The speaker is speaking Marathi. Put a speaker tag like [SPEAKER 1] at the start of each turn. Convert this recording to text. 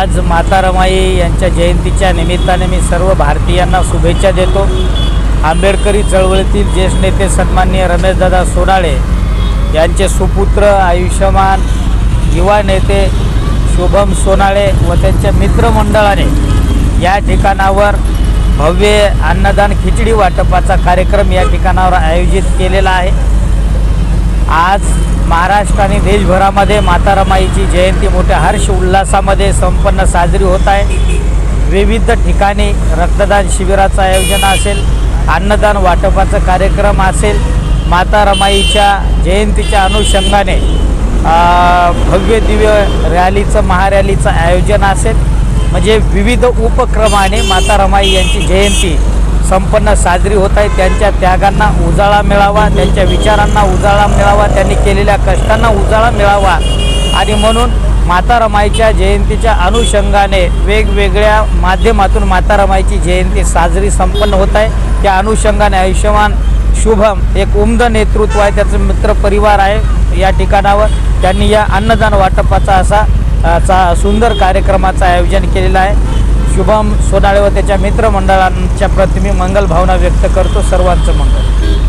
[SPEAKER 1] आज माता रमाई यांच्या जयंतीच्या निमित्ताने मी सर्व भारतीयांना शुभेच्छा देतो. आंबेडकरी चळवळीतील ज्येष्ठ नेते सन्माननीय रमेशदादा सोनाळे यांचे सुपुत्र आयुष्यमान युवा नेते शुभम सोनाळे व त्यांच्या मित्रमंडळाने या ठिकाणावर भव्य अन्नदान खिचडी वाटपाचा कार्यक्रम या ठिकाणावर आयोजित केलेला आहे. आज महाराष्ट्र आणि देशभरामध्ये माता रमाईची जयंती मोठ्या हर्ष उल्हासामध्ये संपन्न साजरी होत आहे. विविध ठिकाणी रक्तदान शिबिराचं आयोजन असेल अन्नदान वाटपाचा कार्यक्रम असेल माता रमाईच्या जयंतीच्या अनुषंगाने भव्य दिव्य रॅलीचं महारॅलीचं आयोजन असेल. म्हणजे विविध उपक्रमाने माता रमाई यांची जयंती संपन्न साजरी होत आहे. त्यांच्या त्यागांना उजाळा मिळावा त्यांच्या विचारांना उजाळा मिळावा त्यांनी केलेल्या कष्टांना उजाळा मिळावा. आणि म्हणून माता रमाईच्या जयंतीच्या अनुषंगाने वेगवेगळ्या माध्यमातून माता रमाईची जयंती साजरी संपन्न होत आहे. त्या अनुषंगाने आयुष्यमान शुभम एक उमद नेतृत्व आहे. त्याचं मित्रपरिवार आहे या ठिकाणावर. त्यांनी या अन्नदान वाटपाचा असा चा सुंदर कार्यक्रमाचं आयोजन केलेलं आहे. शुभम सोनाळे व त्याच्या मित्रमंडळांच्या प्रति मी मंगल भावना व्यक्त करतो. सर्वांचं मंगल.